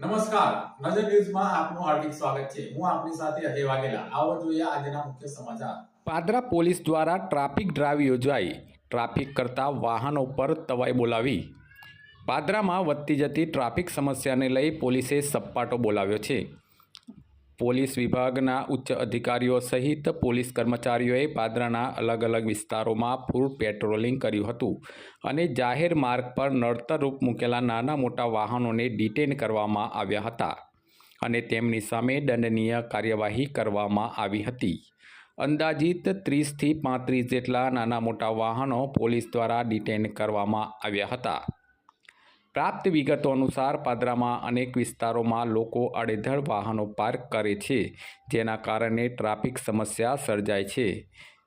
નમસ્કાર. નજર ન્યૂઝમાં આપનું હાર્દિક સ્વાગત છે. હું આપની સાથે અજય વાઘેલા. આવો જોઈએ આજના મુખ્ય સમાચાર. પાદરા પોલીસ દ્વારા ટ્રાફિક ડ્રાઈવ યોજાઈ. ટ્રાફિક કરતા વાહનો પર તવાઈ બોલાવી. પાદરામાં વધતી જતી ટ્રાફિક સમસ્યાને લઈ પોલીસે સપાટો બોલાવ્યો છે. પોલીસ વિભાગના ઉચ્ચ અધિકારીઓ સહિત પોલીસ કર્મચારીઓએ પાદરાના અલગ અલગ વિસ્તારોમાં ફૂલ પેટ્રોલિંગ કર્યું હતું અને જાહેર માર્ગ પર નડતરરૂપ મૂકેલા નાના મોટા વાહનોને ડિટેન કરવામાં આવ્યા હતા અને તેમની સામે દંડનીય કાર્યવાહી કરવામાં આવી હતી. અંદાજિત ત્રીસથી પાંત્રીસ જેટલા નાના મોટા વાહનો પોલીસ દ્વારા ડિટેન કરવામાં આવ્યા હતા. પ્રાપ્ત વિગતો અનુસાર પાદરામાં અનેક વિસ્તારોમાં લોકો અડેધડ વાહનો પાર્ક કરે છે, જેના કારણે ટ્રાફિક સમસ્યા સર્જાય છે.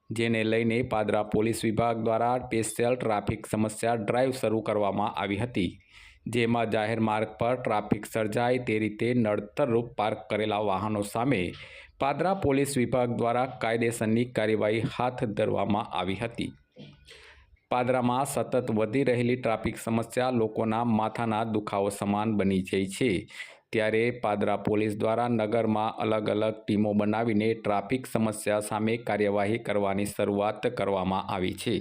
જેને લઈને પાદરા પોલીસ વિભાગ દ્વારા સ્પેશિયલ ટ્રાફિક સમસ્યા ડ્રાઈવ શરૂ કરવામાં આવી હતી, જેમાં જાહેર માર્ગ પર ટ્રાફિક સર્જાય તે રીતે નડતરરૂપ પાર્ક કરેલા વાહનો સામે પાદરા પોલીસ વિભાગ દ્વારા કાયદેસરની કાર્યવાહી હાથ ધરવામાં આવી હતી. પાદરામાં સતત વધી રહેલી ટ્રાફિક સમસ્યા લોકોના માથાના દુખાવો સમાન બની જાય છે. ત્યારે પાદરા પોલીસ દ્વારા નગરમાં અલગ અલગ ટીમો બનાવીને ટ્રાફિક સમસ્યા સામે કાર્યવાહી કરવાની શરૂઆત કરવામાં આવી છે.